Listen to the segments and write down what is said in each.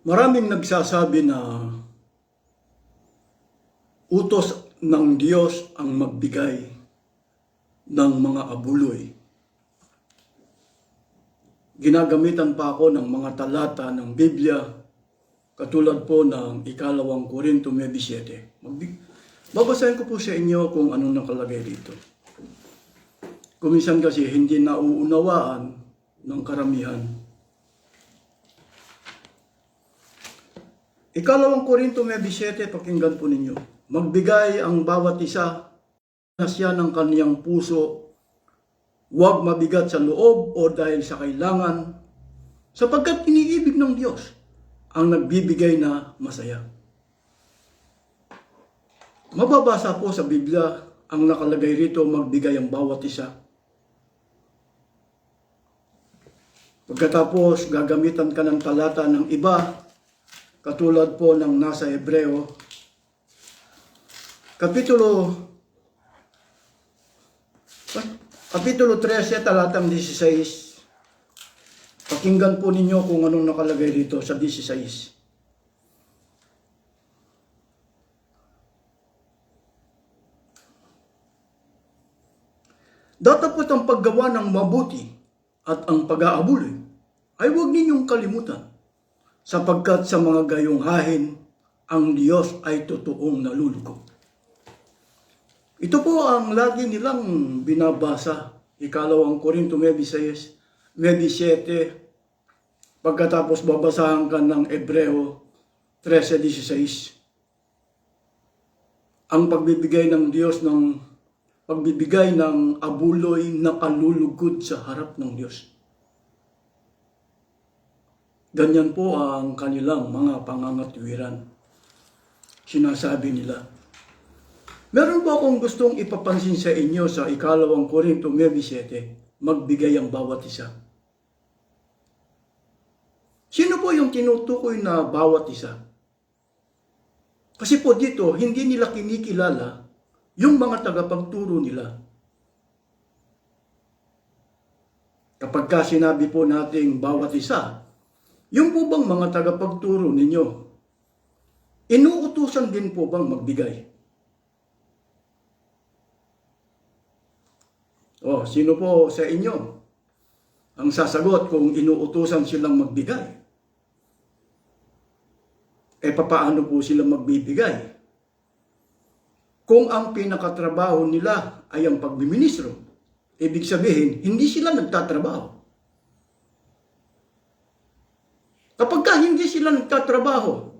Maraming nagsasabi na utos ng Diyos ang magbigay ng mga abuloy. Ginagamitan pa ako ng mga talata ng Biblia katulad po ng ikalawang Korinto 9.7. Magbig- Babasahin ko po sa inyo kung anong nakalagay dito. Kuminsan kasi hindi nauunawaan ng karamihan Ikalawang Korinto 9.7, pakinggan po ninyo. Magbigay ang bawat isa na siya ng kaniyang puso, huwag mabigat sa loob o dahil sa kailangan, sapagkat iniibig ng Diyos ang nagbibigay na masaya. Mababasa po sa Biblia ang nakalagay rito magbigay ang bawat isa. Pagkatapos gagamitan ka ng talata ng iba katulad po ng nasa Hebreo, Kapitulo Kapitulo 13, talatang 16. Pakinggan po ninyo kung anong nakalagay dito sa 16. Datapot ang paggawa ng mabuti at ang pag-aabuloy ay huwag ninyong kalimutan sapagkat sa mga gayong hahin, ang Diyos ay totoong naluluko. Ito po ang lagi nilang binabasa, ikalawang Korinto 9.6, 9.7, pagkatapos babasahan ka ng Ebreo 13.16. Ang pagbibigay ng Diyos ng pagbibigay ng abuloy na kalulugod sa harap ng Diyos. Ganyan po ang kanilang mga pangangatwiran. Sinasabi nila. Meron po akong gustong ipapansin sa inyo sa ikalawang Korinto 9.7, magbigay ang bawat isa. Sino po yung tinutukoy na bawat isa? Kasi po dito, hindi nila kinikilala yung mga tagapagturo nila. Kapag ka sinabi po nating bawat isa, yung po bang mga tagapagturo ninyo, inuutusan din po bang magbigay? O, sino po sa inyo ang sasagot kung inuutusan silang magbigay? E papaano po sila magbibigay? Kung ang pinakatrabaho nila ay ang pagbiministro, ibig sabihin, hindi sila nagtatrabaho. Kapag ka hindi sila nagtatrabaho,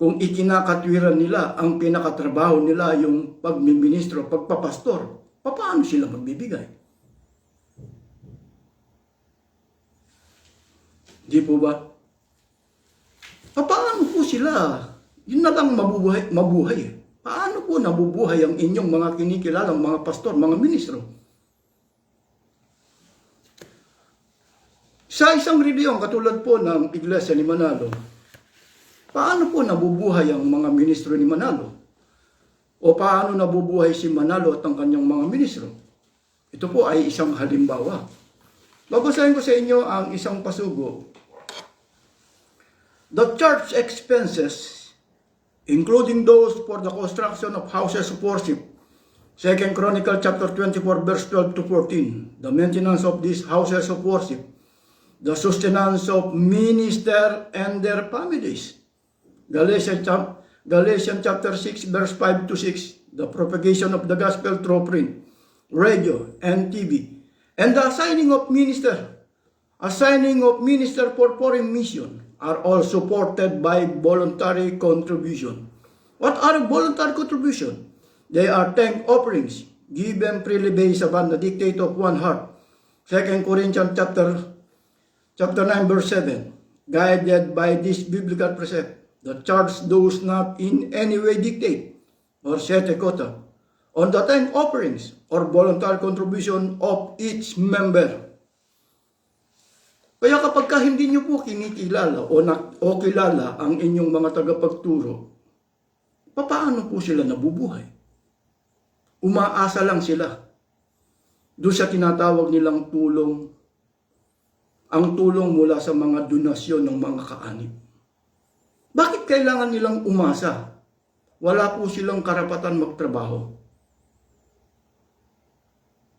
kung ikinakatwiran nila ang pinakatrabaho nila yung pagmiministro, pagpapastor, paano sila magbibigay? Di po ba? Paano po sila? Yun na lang mabuhay. eh. Paano po nabubuhay ang inyong mga kinikilalang mga pastor, mga ministro? Sa isang reliyon, katulad po ng Iglesia ni Manalo, paano po nabubuhay ang mga ministro ni Manalo? O paano nabubuhay si Manalo at ang kanyang mga ministro? Ito po ay isang halimbawa. Babasahin ko sa inyo ang isang pasugo. The church expenses, including those for the construction of houses of worship, Second Chronicle chapter 24 verse 12 to 14, the maintenance of these houses of worship, the sustenance of minister and their families. Galatians, chap- Galatians chapter 6 verse 5 to 6, the propagation of the gospel through print, radio, and TV, and the assigning of minister, assigning of minister for foreign mission are all supported by voluntary contribution. What are voluntary contribution? They are thank offerings given freely based upon the dictate of one heart. 2 Corinthians chapter chapter 9 verse 7 guided by this biblical precept the church does not in any way dictate or set a quota on the thank offerings or voluntary contribution of each member. Kaya kapag ka hindi nyo po kinikilala o, na, o kilala ang inyong mga tagapagturo, paano po sila nabubuhay? Umaasa lang sila. Doon sa tinatawag nilang tulong ang tulong mula sa mga donasyon ng mga kaanib. Bakit kailangan nilang umasa? Wala po silang karapatan magtrabaho.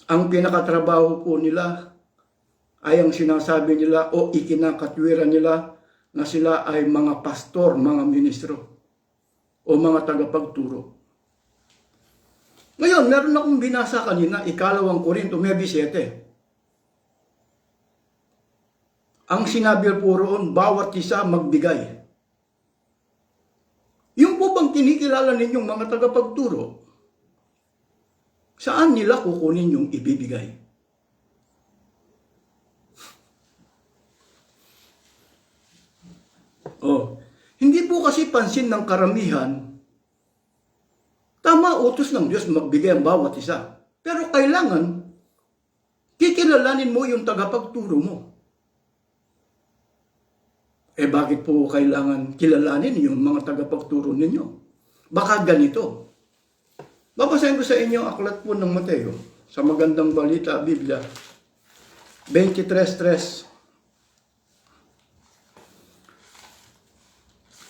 Ang pinakatrabaho po nila ay ang sinasabi nila o ikinakatwira nila na sila ay mga pastor, mga ministro o mga tagapagturo. Ngayon, meron akong binasa kanina, ikalawang Korinto 9.7. Ang sinabi po roon, bawat isa magbigay. Yung po bang kinikilala ninyong mga tagapagturo, saan nila kukunin yung ibibigay? Oh, hindi po kasi pansin ng karamihan Tama, utos ng Diyos magbigay ang bawat isa. Pero kailangan, kikilalanin mo yung tagapagturo mo. Eh bakit po kailangan kilalanin yung mga tagapagturo ninyo? Baka ganito. Babasahin ko sa inyo ang aklat po ng Mateo sa magandang balita, Biblia. 23.3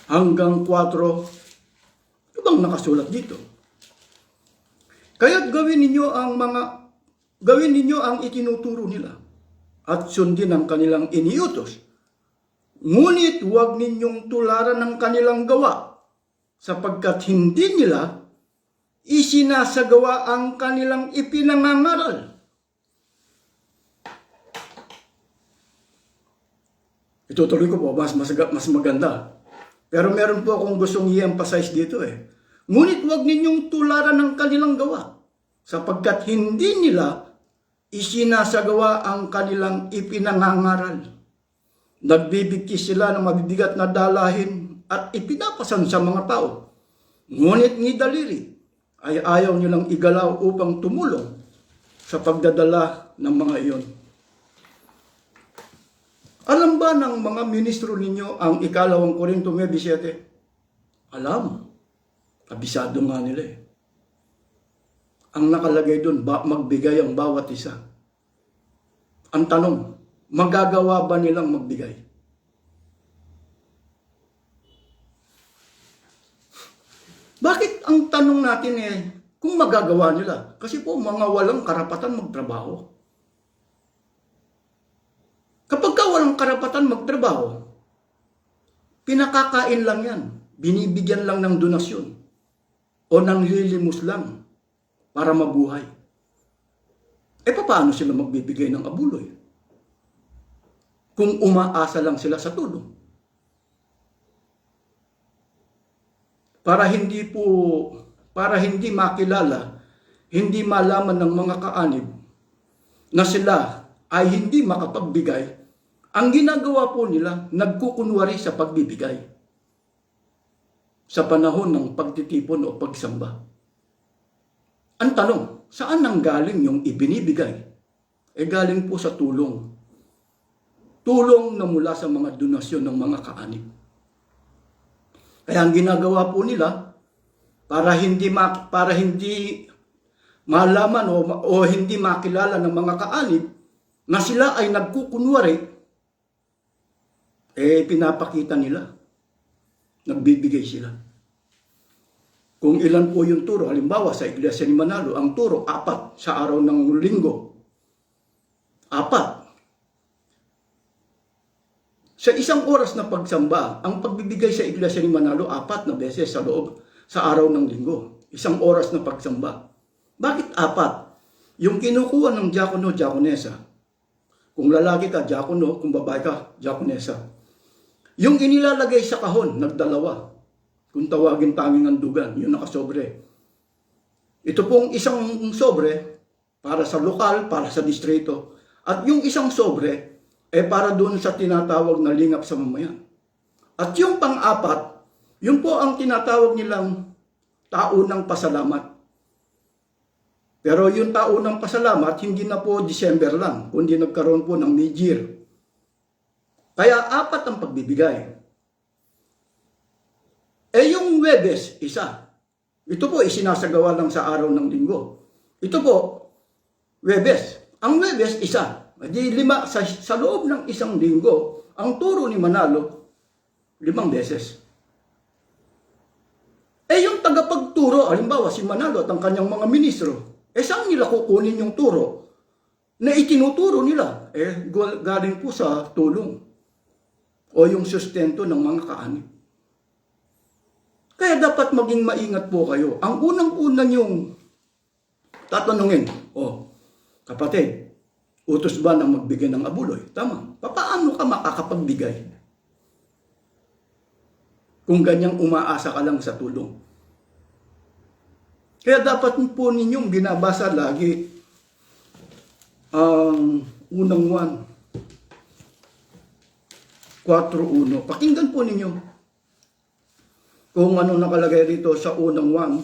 hanggang 4 ano bang nakasulat dito? Kaya't gawin ninyo ang mga gawin ninyo ang itinuturo nila at sundin ang kanilang iniutos. Ngunit huwag ninyong tularan ng kanilang gawa sapagkat hindi nila isinasagawa ang kanilang ipinangangaral. Itutuloy ko po, mas, mas, mas maganda. Pero meron po akong gustong i-emphasize dito eh. Ngunit huwag ninyong tularan ng kanilang gawa, sapagkat hindi nila isinasagawa ang kanilang ipinangangaral. Nagbibigkis sila ng mabibigat na dalahin at ipinapasan sa mga tao. Ngunit ni daliri ay ayaw nilang igalaw upang tumulong sa pagdadala ng mga iyon. Alam ba ng mga ministro ninyo ang ikalawang Korinto 9.7? Alam. Kabisado nga nila eh. Ang nakalagay doon, magbigay ang bawat isa. Ang tanong, magagawa ba nilang magbigay? Bakit ang tanong natin eh, kung magagawa nila? Kasi po mga walang karapatan magtrabaho. Kapag ka walang karapatan magtrabaho, pinakakain lang yan. Binibigyan lang ng donasyon o nang lilimos lang para mabuhay. E paano sila magbibigay ng abuloy? Kung umaasa lang sila sa tulong. Para hindi po, para hindi makilala, hindi malaman ng mga kaanib na sila ay hindi makapagbigay, ang ginagawa po nila, nagkukunwari sa pagbibigay sa panahon ng pagtitipon o pagsamba. Ang tanong, saan nang galing yung ibinibigay? E galing po sa tulong. Tulong na mula sa mga donasyon ng mga kaanib. Kaya ang ginagawa po nila, para hindi ma, para hindi malaman o, o hindi makilala ng mga kaanib na sila ay nagkukunwari, eh pinapakita nila nagbibigay sila. Kung ilan po yung turo, halimbawa sa Iglesia ni Manalo, ang turo, apat sa araw ng linggo. Apat. Sa isang oras na pagsamba, ang pagbibigay sa Iglesia ni Manalo, apat na beses sa loob sa araw ng linggo. Isang oras na pagsamba. Bakit apat? Yung kinukuha ng diakono, diakonesa. Kung lalaki ka, diakono. Kung babae ka, diakonesa. Yung inilalagay sa kahon, nagdalawa. Kung tawagin tanging andugan, yung nakasobre. Ito pong isang sobre para sa lokal, para sa distrito. At yung isang sobre, eh para doon sa tinatawag na lingap sa mamayan. At yung pang-apat, yun po ang tinatawag nilang taunang pasalamat. Pero yung taunang pasalamat, hindi na po December lang, kundi nagkaroon po ng mid-year. Kaya apat ang pagbibigay. Eh yung Webes, isa. Ito po isinasagawa lang sa araw ng linggo. Ito po, Webes. Ang Webes, isa. Di lima, sa, sa loob ng isang linggo, ang turo ni Manalo, limang beses. Eh yung tagapagturo, halimbawa si Manalo at ang kanyang mga ministro, eh saan nila kukunin yung turo na itinuturo nila? Eh gal- galing po sa tulong o yung sustento ng mga kaanib. Kaya dapat maging maingat po kayo. Ang unang-una niyong tatanungin, oh, kapatid, utos ba na magbigay ng abuloy? Tama. Paano ka makakapagbigay? Kung ganyang umaasa ka lang sa tulong. Kaya dapat po ninyong binabasa lagi ang unang 1. 4.1. Pakinggan po ninyo kung ano nakalagay rito sa unang 1.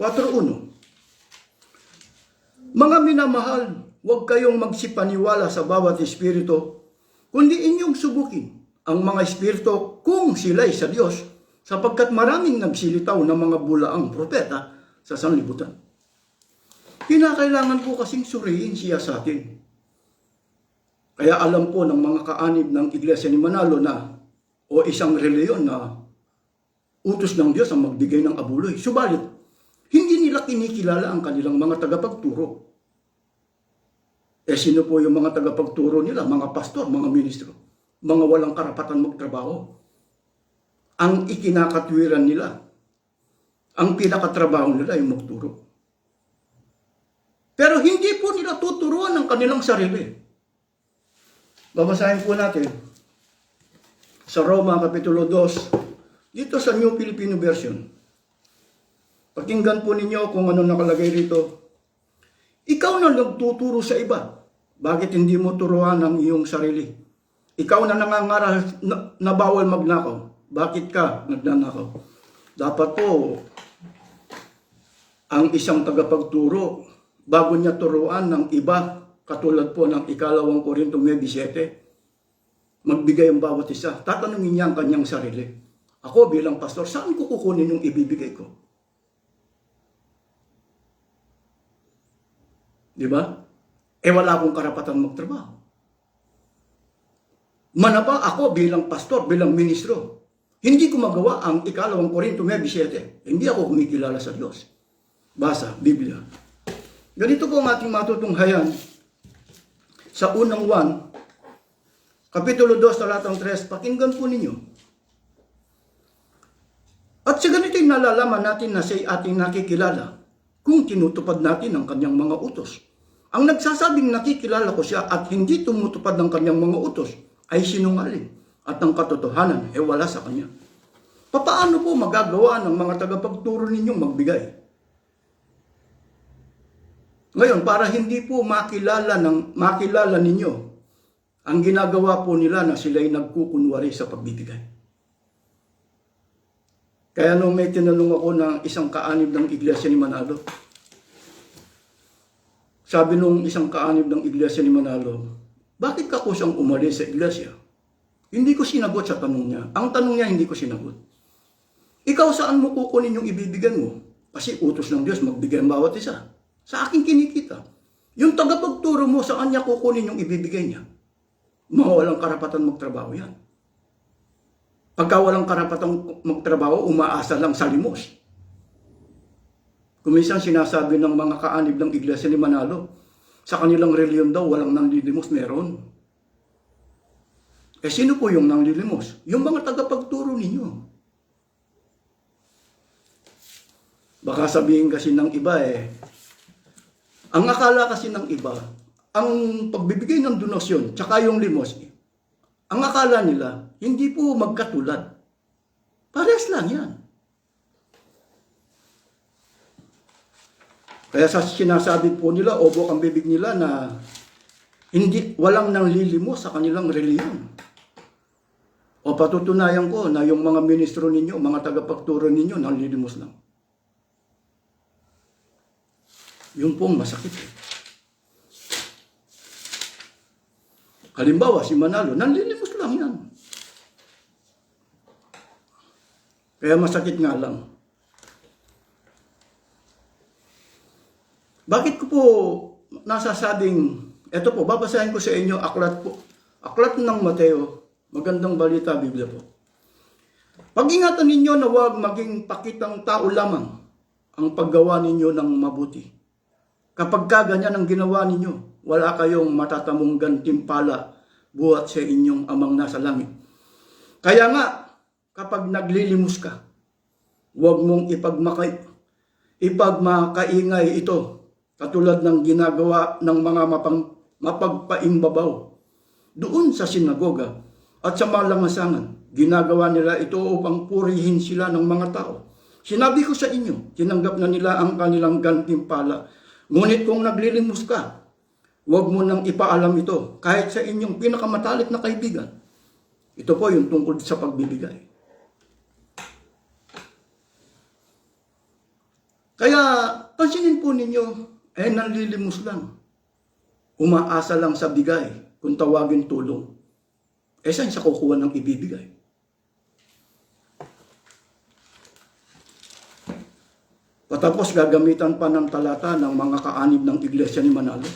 4.1. Mga minamahal, huwag kayong magsipaniwala sa bawat espiritu, kundi inyong subukin ang mga espiritu kung sila'y sa Diyos, sapagkat maraming nagsilitaw ng mga bulaang propeta sa sanlibutan. Kinakailangan po kasing suriin siya sa atin. Kaya alam po ng mga kaanib ng Iglesia ni Manalo na o isang reliyon na utos ng Diyos ang magbigay ng abuloy. Subalit, hindi nila kinikilala ang kanilang mga tagapagturo. Eh sino po yung mga tagapagturo nila? Mga pastor, mga ministro. Mga walang karapatan magtrabaho. Ang ikinakatwiran nila, ang pinakatrabaho nila yung magturo. Pero hindi po nila tuturuan ng kanilang sarili. Babasahin po natin sa Roma Kapitulo 2, dito sa New Filipino Version. Pakinggan po ninyo kung ano nakalagay rito. Ikaw na nagtuturo sa iba. Bakit hindi mo turuan ang iyong sarili? Ikaw na nangangaral na, na bawal magnakaw. Bakit ka nagnanakaw? Dapat po, ang isang tagapagturo, bago niya turuan ng iba, katulad po ng ikalawang Korintong 9.7, magbigay ang bawat isa. Tatanungin niya ang kanyang sarili. Ako bilang pastor, saan ko kukunin yung ibibigay ko? Di ba? Eh wala akong karapatan magtrabaho. Manaba ako bilang pastor, bilang ministro. Hindi ko magawa ang ikalawang Korinto 9.7. Hindi ako kumikilala sa Diyos. Basa, Biblia. Ganito po ang ating matutunghayan sa unang 1, Kapitulo 2, talatang 3, pakinggan po ninyo. At sa ganito'y nalalaman natin na siya ating nakikilala kung tinutupad natin ang kanyang mga utos. Ang nagsasabing nakikilala ko siya at hindi tumutupad ng kanyang mga utos ay sinungaling at ang katotohanan ay wala sa kanya. Papaano po magagawa ng mga tagapagturo ninyong magbigay? Ngayon, para hindi po makilala, ng, makilala ninyo, ang ginagawa po nila na sila'y nagkukunwari sa pagbibigay. Kaya nung may tinanong ako ng isang kaanib ng iglesia ni Manalo, sabi nung isang kaanib ng iglesia ni Manalo, bakit ka kusang umalis sa iglesia? Hindi ko sinagot sa tanong niya. Ang tanong niya, hindi ko sinagot. Ikaw saan mo kukunin yung ibibigyan mo? Kasi utos ng Diyos, magbigay ang bawat isa. Sa akin kinikita. Yung tagapagturo mo, saan niya kukunin yung ibibigay niya? Mga walang karapatan magtrabaho yan. Pagka walang karapatan magtrabaho, umaasa lang sa limos. Kuminsan sinasabi ng mga kaanib ng iglesia ni Manalo, sa kanilang reliyon daw, walang nanlilimos, meron. Eh sino po yung nanglilimos? Yung mga tagapagturo ninyo. Baka sabihin kasi ng iba eh, ang akala kasi ng iba, ang pagbibigay ng donasyon, tsaka yung limos, ang akala nila, hindi po magkatulad. Pares lang yan. Kaya sa sinasabi po nila, obok ang bibig nila na hindi, walang nang lilimos sa kanilang reliyon. O patutunayan ko na yung mga ministro ninyo, mga tagapagturo ninyo, nang lilimos lang. Yun pong masakit. Eh. Halimbawa, si Manalo, nanlilimos lang yan. Kaya masakit nga lang. Bakit ko po nasasabing Ito po, babasahin ko sa inyo, aklat po. Aklat ng Mateo, magandang balita, Biblia po. Pag-ingatan ninyo na huwag maging pakitang tao lamang ang paggawa ninyo ng mabuti. Kapag ka ganyan ang ginawa ninyo, wala kayong matatamong gantimpala buhat sa inyong amang nasa langit. Kaya nga, kapag naglilimos ka, huwag mong ipagmakay, ipagmakaingay ito, katulad ng ginagawa ng mga mapang, mapagpaimbabaw. Doon sa sinagoga at sa malangasangan, ginagawa nila ito upang purihin sila ng mga tao. Sinabi ko sa inyo, tinanggap na nila ang kanilang gantimpala. Ngunit kung naglilimos ka, huwag mo nang ipaalam ito kahit sa inyong pinakamatalik na kaibigan. Ito po yung tungkol sa pagbibigay. Kaya pansinin po ninyo, eh nanlilimos lang. Umaasa lang sa bigay kung tawagin tulong. Eh saan siya kukuha ng ibibigay? Patapos gagamitan pa ng talata ng mga kaanib ng iglesia ni Manalo.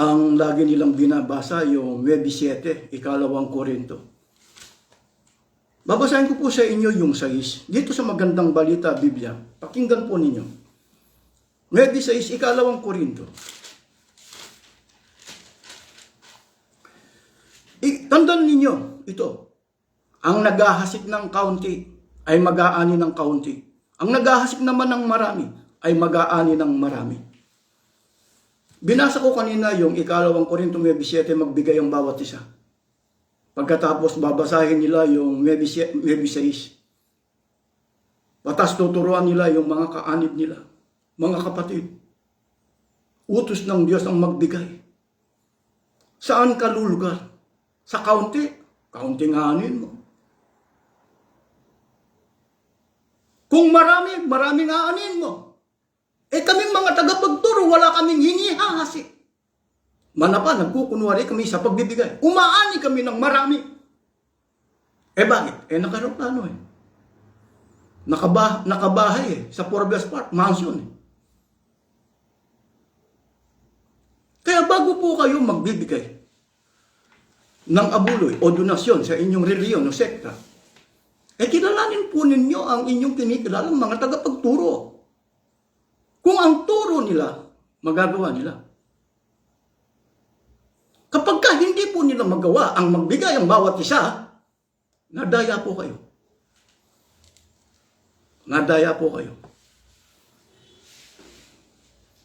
Ang lagi nilang binabasa yung 9.7, ikalawang Korinto. Babasahin ko po sa inyo yung 6. Dito sa magandang balita, Biblia, pakinggan po ninyo. 9.6, ikalawang Korinto. I- tandaan ninyo ito. Ang naghahasik ng kaunti ay mag-aani ng kaunti. Ang naghahasik naman ng marami ay mag-aani ng marami. Binasa ko kanina yung ikalawang Korinto 9.7 magbigay ang bawat isa. Pagkatapos babasahin nila yung 9.6. Patas tuturuan nila yung mga kaanib nila. Mga kapatid. Utos ng Diyos ang magbigay. Saan ka lulugar? Sa kaunti? Kaunting anin mo. Kung marami, maraming aanin mo. Eh kaming mga tagapagturo, wala kaming hinihahasi. Manapa, nagkukunwari kami sa pagbibigay. Umaani kami ng marami. Eh bakit? Eh nakaroplano eh. Nakaba, nakabahay eh. Sa Forbes Park, mansion eh. Kaya bago po kayo magbibigay ng abuloy o donasyon sa inyong reliyon o sekta, eh kilalanin po ninyo ang inyong kinikilalang mga tagapagturo. Kung ang turo nila, magagawa nila. Kapag ka hindi po nila magawa ang magbigay ang bawat isa, nadaya po kayo. Nadaya po kayo.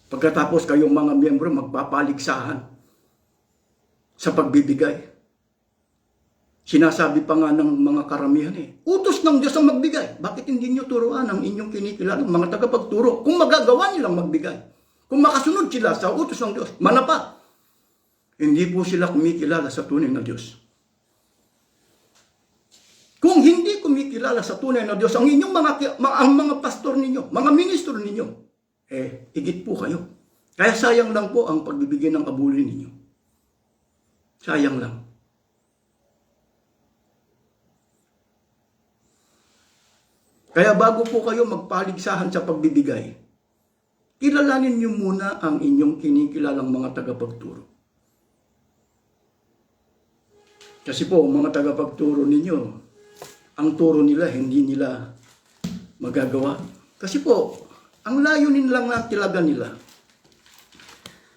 Pagkatapos kayong mga miyembro magpapaligsahan sa pagbibigay. Sinasabi pa nga ng mga karamihan eh, utos ng Diyos ang magbigay. Bakit hindi nyo turuan ang inyong kinikilalang mga tagapagturo kung magagawa nilang magbigay? Kung makasunod sila sa utos ng Diyos, manapa. Hindi po sila kumikilala sa tunay na Diyos. Kung hindi kumikilala sa tunay na Diyos, ang inyong mga, ang mga pastor ninyo, mga ministro ninyo, eh, igit po kayo. Kaya sayang lang po ang pagbibigay ng abuli ninyo. Sayang lang. Kaya bago po kayo magpaligsahan sa pagbibigay, kilalanin niyo muna ang inyong kinikilalang mga tagapagturo. Kasi po, mga tagapagturo ninyo, ang turo nila, hindi nila magagawa. Kasi po, ang layunin lang na tilaga nila.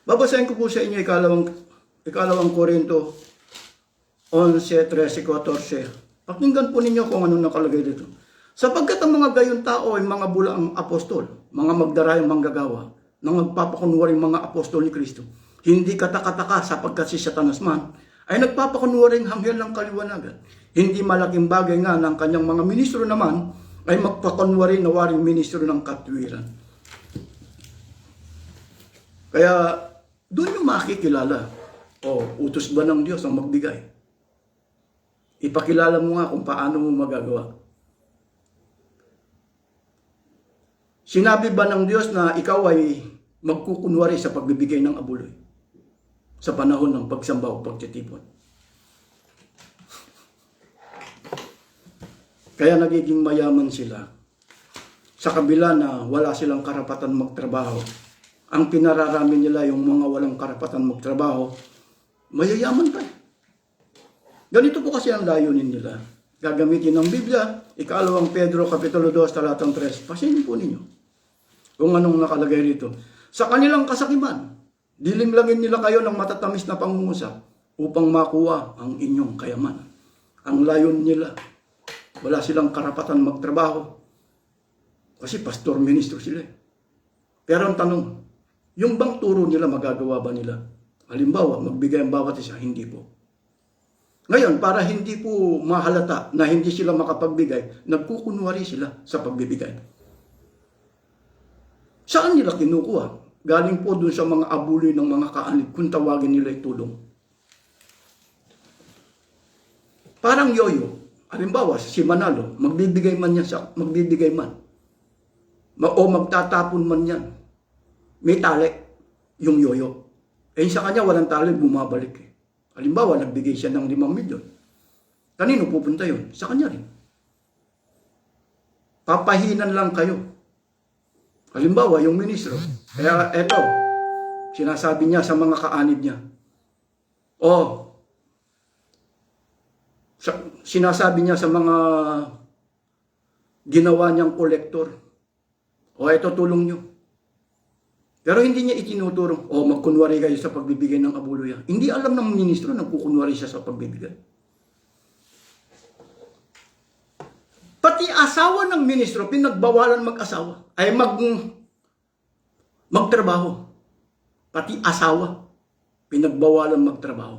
Babasahin ko po sa inyo ikalawang, ikalawang Korinto 11, 13, 14. Pakinggan po ninyo kung ano nakalagay dito. Sapagkat ang mga gayon tao ay mga bulaang apostol, mga magdarayang manggagawa, na magpapakunwaring mga apostol ni Kristo. Hindi katakataka sapagkat si Satanas man ay nagpapakunwaring hanghel ng kaliwanagan. Hindi malaking bagay nga ng kanyang mga ministro naman ay magpakunwari na waring ministro ng katwiran. Kaya doon yung makikilala. O, utos ba ng Diyos ang magbigay? Ipakilala mo nga kung paano mo magagawa. Sinabi ba ng Diyos na ikaw ay magkukunwari sa pagbibigay ng abuloy? Sa panahon ng pagsamba o pagtitipon. Kaya nagiging mayaman sila sa kabila na wala silang karapatan magtrabaho ang pinararami nila yung mga walang karapatan magtrabaho, mayayaman pa. Ganito po kasi ang layunin nila. Gagamitin ng Biblia, ikalawang Pedro, Kapitulo 2, talatang 3. Pasinin po ninyo kung anong nakalagay rito. Sa kanilang kasakiman, dilimlangin nila kayo ng matatamis na pangungusap upang makuha ang inyong kayamanan. Ang layon nila, wala silang karapatan magtrabaho. Kasi pastor, ministro sila. eh. Pero ang tanong, yung bang turo nila magagawa ba nila? Halimbawa, magbigay ang bawat isa, hindi po. Ngayon, para hindi po mahalata na hindi sila makapagbigay, nagkukunwari sila sa pagbibigay. Saan nila kinukuha? Galing po dun sa mga abuloy ng mga kaanib kung tawagin nila tulong. Parang yoyo. Halimbawa, si Manalo, magbibigay man yan sa, magbibigay man. Ma- o magtatapon man yan. May tali, yung yoyo. Eh sa kanya, walang tali, bumabalik eh. Halimbawa, nagbigay siya ng 5 milyon. Kanino pupunta yun? Sa kanya rin. Papahinan lang kayo. Halimbawa, yung ministro. Kaya eto, sinasabi niya sa mga kaanib niya. Oh, sa, sinasabi niya sa mga ginawa niyang kolektor. O eto tulong niyo. Pero hindi niya itinuturo, o magkunwari kayo sa pagbibigay ng abuluya. Hindi alam ng ministro na kukunwari siya sa pagbibigay. Pati asawa ng ministro, pinagbawalan mag-asawa, ay mag, magtrabaho. Pati asawa, pinagbawalan magtrabaho.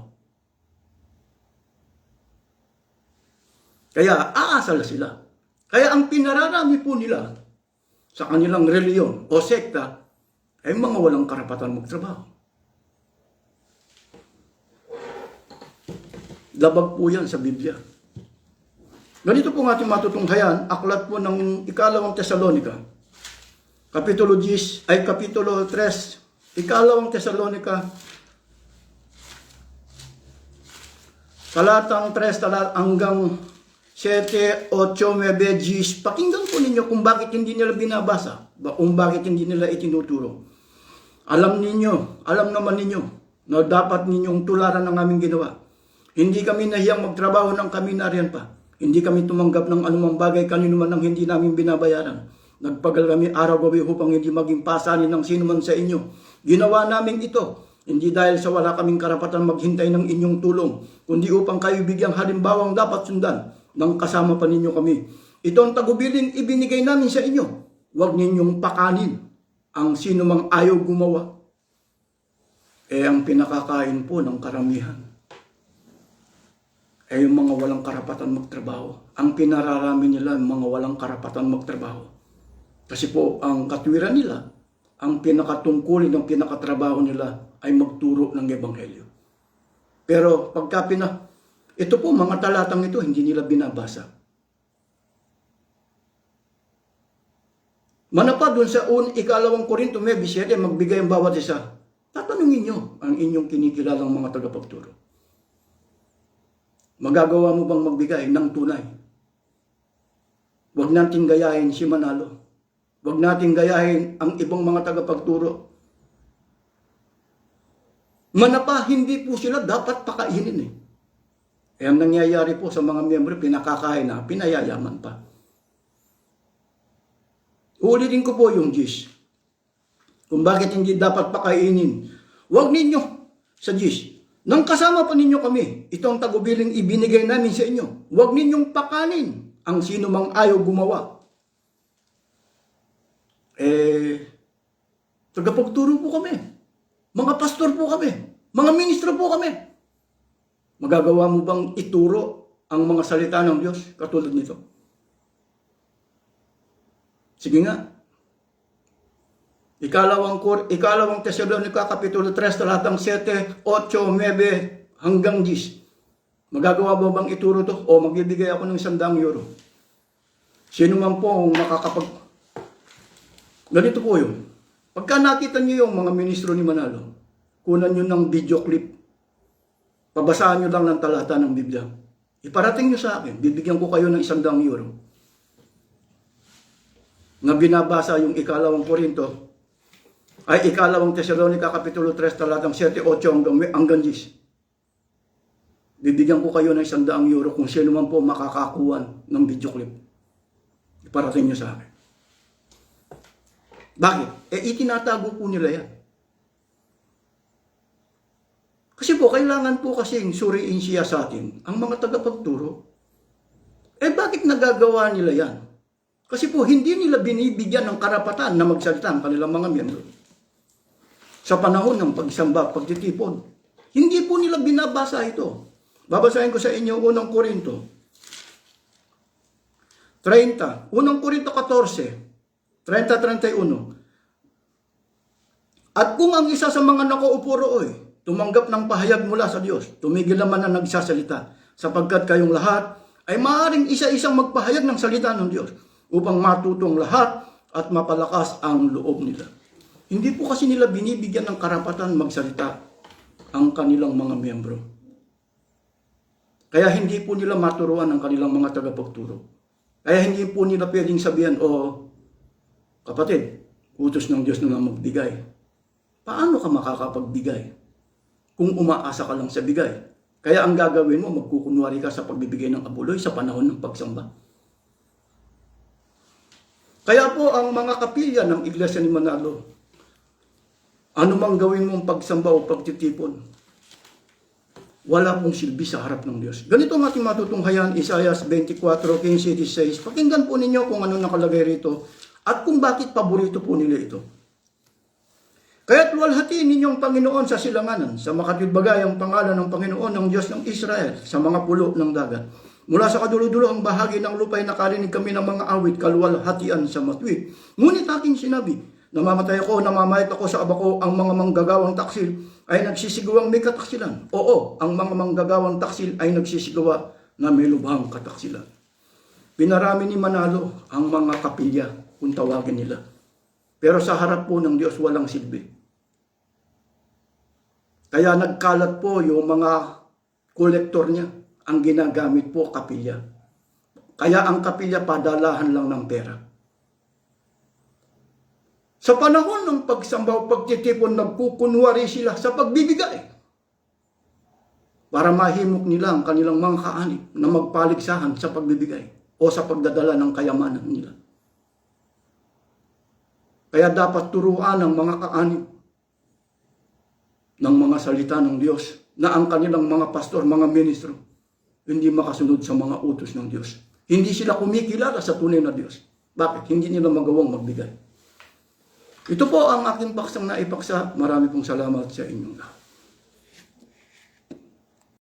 Kaya aasal sila. Kaya ang pinararami po nila sa kanilang reliyon o sekta ay mga walang karapatan magtrabaho. Labag po yan sa Biblia. Ganito po ang ating matutunghayan, aklat po ng ikalawang Tesalonika. Kapitulo 10, ay Kapitulo 3, ikalawang Tesalonika, talatang 3 talat hanggang 7, 8, 9, 10. Pakinggan po ninyo kung bakit hindi nila binabasa, ba- kung bakit hindi nila itinuturo. Alam ninyo, alam naman ninyo, na dapat ninyong tularan ang aming ginawa. Hindi kami nahiyang magtrabaho ng kami nariyan pa. Hindi kami tumanggap ng anumang bagay kanino man ang hindi namin binabayaran. Nagpagal kami araw-gabi upang hindi maging pasanin ng sino man sa inyo. Ginawa namin ito, hindi dahil sa wala kaming karapatan maghintay ng inyong tulong, kundi upang kayo bigyang halimbawang dapat sundan ng kasama pa ninyo kami. Ito ang tagubiling ibinigay namin sa inyo. Huwag ninyong pakanin ang sino mang ayaw gumawa. Eh ang pinakakain po ng karamihan ay yung mga walang karapatan magtrabaho. Ang pinararami nila, yung mga walang karapatan magtrabaho. Kasi po, ang katwiran nila, ang pinakatungkulin ng pinakatrabaho nila ay magturo ng Ebanghelyo. Pero pagka pina, ito po, mga talatang ito, hindi nila binabasa. Manapa dun sa un, ikalawang Korinto, may 7, magbigay ang bawat isa. Tatanungin nyo ang inyong kinikilalang mga tagapagturo. Magagawa mo bang magbigay ng tunay? Huwag natin gayahin si Manalo. Huwag natin gayahin ang ibang mga tagapagturo. Manapa, hindi po sila dapat pakainin eh. Eh, ang nangyayari po sa mga miyembro, pinakakain na, pinayayaman pa. Uulitin ko po yung GIS. Kung bakit hindi dapat pakainin. Huwag ninyo sa GIS. Nang kasama pa ninyo kami, ito ang tagubiling ibinigay namin sa inyo. Huwag ninyong pakanin ang sino mang ayaw gumawa. Eh, tagapagturo po kami. Mga pastor po kami. Mga ministro po kami. Magagawa mo bang ituro ang mga salita ng Diyos katulad nito? Sige nga. Ikalawang, Kor- ikalawang Tesalonica, Kapitulo 3, talatang 7, 8, 9, hanggang 10. Magagawa ba bang ituro to? O magbibigay ako ng 100 euro. Sino man po ang makakapag... Ganito po yun. Pagka nakita niyo yung mga ministro ni Manalo, kunan nyo ng video clip. Pabasaan nyo lang ng talata ng Biblia. Iparating nyo sa akin. Bibigyan ko kayo ng 100 euro na binabasa yung ikalawang Korinto, ay ikalawang Tesalonica Kapitulo 3 talatang 7, 8 hanggang, hanggang 10. Bibigyan ko kayo ng isang daang euro kung sino man po makakakuhan ng video clip. Iparating nyo sa akin. Bakit? Eh, itinatago po nila yan. Kasi po, kailangan po kasing suriin siya sa atin ang mga tagapagturo. Eh, bakit nagagawa nila yan? Kasi po, hindi nila binibigyan ng karapatan na magsalita ang kanilang mga miyembro. Sa panahon ng pagsamba, pagtitipon, hindi po nila binabasa ito. Babasahin ko sa inyo unang Korinto. 30. Unang Korinto 14. 30-31. At kung ang isa sa mga nakaupo rooy, tumanggap ng pahayag mula sa Diyos, tumigil naman na nagsasalita, sapagkat kayong lahat ay maaaring isa-isang magpahayag ng salita ng Diyos upang matutong lahat at mapalakas ang loob nila. Hindi po kasi nila binibigyan ng karapatan magsalita ang kanilang mga miyembro. Kaya hindi po nila maturuan ang kanilang mga tagapagturo. Kaya hindi po nila pwedeng sabihan, o kapatid, utos ng Diyos na magbigay. Paano ka makakapagbigay kung umaasa ka lang sa bigay? Kaya ang gagawin mo, magkukunwari ka sa pagbibigay ng abuloy sa panahon ng pagsamba. Kaya po ang mga kapilya ng Iglesia ni Manalo, ano mang gawin mong pagsamba o pagtitipon, wala pong silbi sa harap ng Diyos. Ganito ang ating matutunghayan, Isaiah 24, 15, 16. Pakinggan po ninyo kung ano nakalagay rito at kung bakit paborito po nila ito. Kaya't luwalhatiin ninyong Panginoon sa silanganan, sa makatibagay ang pangalan ng Panginoon ng Diyos ng Israel, sa mga pulo ng dagat. Mula sa kadulo-dulo ang bahagi ng lupay nakarinig kami ng mga awit, kaluwalhatian sa matwid. Ngunit aking sinabi, namamatay ako, namamayat ako sa abako, ang mga manggagawang taksil ay nagsisigawa may kataksilan. Oo, ang mga manggagawang taksil ay nagsisigawa na may lubhang kataksilan. Pinarami ni Manalo ang mga kapilya, kung tawagin nila. Pero sa harap po ng Diyos walang silbi. Kaya nagkalat po yung mga kolektor niya. Ang ginagamit po kapilya. Kaya ang kapilya padalahan lang ng pera. Sa panahon ng pagsamba o pagtitipon, nagkukunwari sila sa pagbibigay. Para mahimok nila ang kanilang mga kaanib na magpaligsahan sa pagbibigay o sa pagdadala ng kayamanan nila. Kaya dapat turuan ng mga kaanib ng mga salita ng Diyos na ang kanilang mga pastor, mga ministro, hindi makasunod sa mga utos ng Diyos. Hindi sila kumikilala sa tunay na Diyos. Bakit? Hindi nila magawang magbigay. Ito po ang aking paksang naipaksa. Marami pong salamat sa inyong lahat.